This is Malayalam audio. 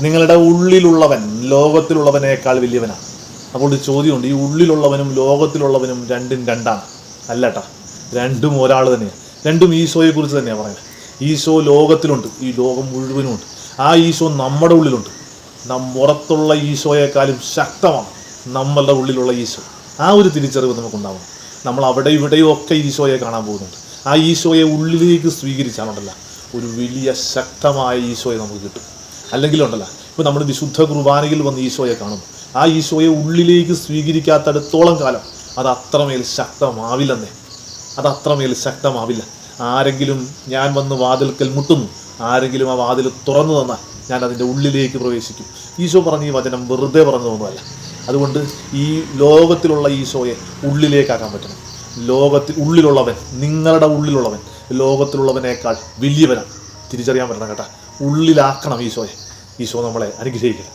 നിങ്ങളുടെ ഉള്ളിലുള്ളവൻ ലോകത്തിലുള്ളവനേക്കാൾ വലിയവനാണ്. അപ്പോൾ ഒരു ചോദ്യമുണ്ട് ഈ ഉള്ളിലുള്ളവനും ലോകത്തിലുള്ളവനും രണ്ടും രണ്ടാണ്. അല്ലട്ടാ രണ്ടും ഒരാൾ തന്നെയാണ് രണ്ടും ഈശോയെക്കുറിച്ച് തന്നെയാണ് പറയുന്നത്. ഈശോ ലോകത്തിലുണ്ട് ഈ ലോകം മുഴുവനുമുണ്ട്. ആ ഈശോ നമ്മുടെ ഉള്ളിലുണ്ട്. നം പുറത്തുള്ള ഈശോയെക്കാളും ശക്തമാണ് നമ്മളുടെ ഉള്ളിലുള്ള ഈശോ. ആ ഒരു തിരിച്ചറിവ് നമുക്കുണ്ടാവണം. നമ്മൾ അവിടെ ഇവിടെയും ഒക്കെ ഈശോയെ കാണാൻ പോകുന്നുണ്ട്. ആ ഈശോയെ ഉള്ളിലേക്ക് സ്വീകരിച്ചാണുണ്ടല്ല ഒരു വലിയ ശക്തമായ ഈശോയെ നമുക്ക് കിട്ടും. അല്ലെങ്കിൽ ഉണ്ടല്ല ഇപ്പോൾ നമ്മൾ വിശുദ്ധ കുർബാനയിൽ വന്ന് ഈശോയെ കാണുന്നു ആ ഈശോയെ ഉള്ളിലേക്ക് സ്വീകരിക്കാത്തടത്തോളം കാലം അത് അത്രമേൽ ശക്തമാവില്ലെന്നേ. അത് അത്രമേൽ ശക്തമാവില്ല. ആരെങ്കിലും ഞാൻ വന്ന് വാതിൽക്കൽ മുട്ടുന്നു. ആരെങ്കിലും ആ വാതിൽ തുറന്നു തന്നാൽ ഞാൻ അതിന്റെ ഉള്ളിലേക്ക് പ്രവേശിക്കും. ഈശോ പറഞ്ഞ ഈ വചനം വെറുതെ പറഞ്ഞു പറഞ്ഞതൊന്നുമല്ല അതുകൊണ്ട് ഈ ലോകത്തിലുള്ള ഈശോയെ ഉള്ളിലേക്കാക്കാൻ പറ്റണം. ലോകത്തിൽ ഉള്ളിലുള്ളവൻ നിങ്ങളുടെ ഉള്ളിലുള്ളവൻ ലോകത്തിലുള്ളവനേക്കാൾ വലിയവനാണ് തിരിച്ചറിയാൻ പറ്റണം കേട്ടാ. ഉള്ളിലാക്കണം ഈശോയെ. ഈശോ നമ്മളെ അനുഗ്രഹിക്കണം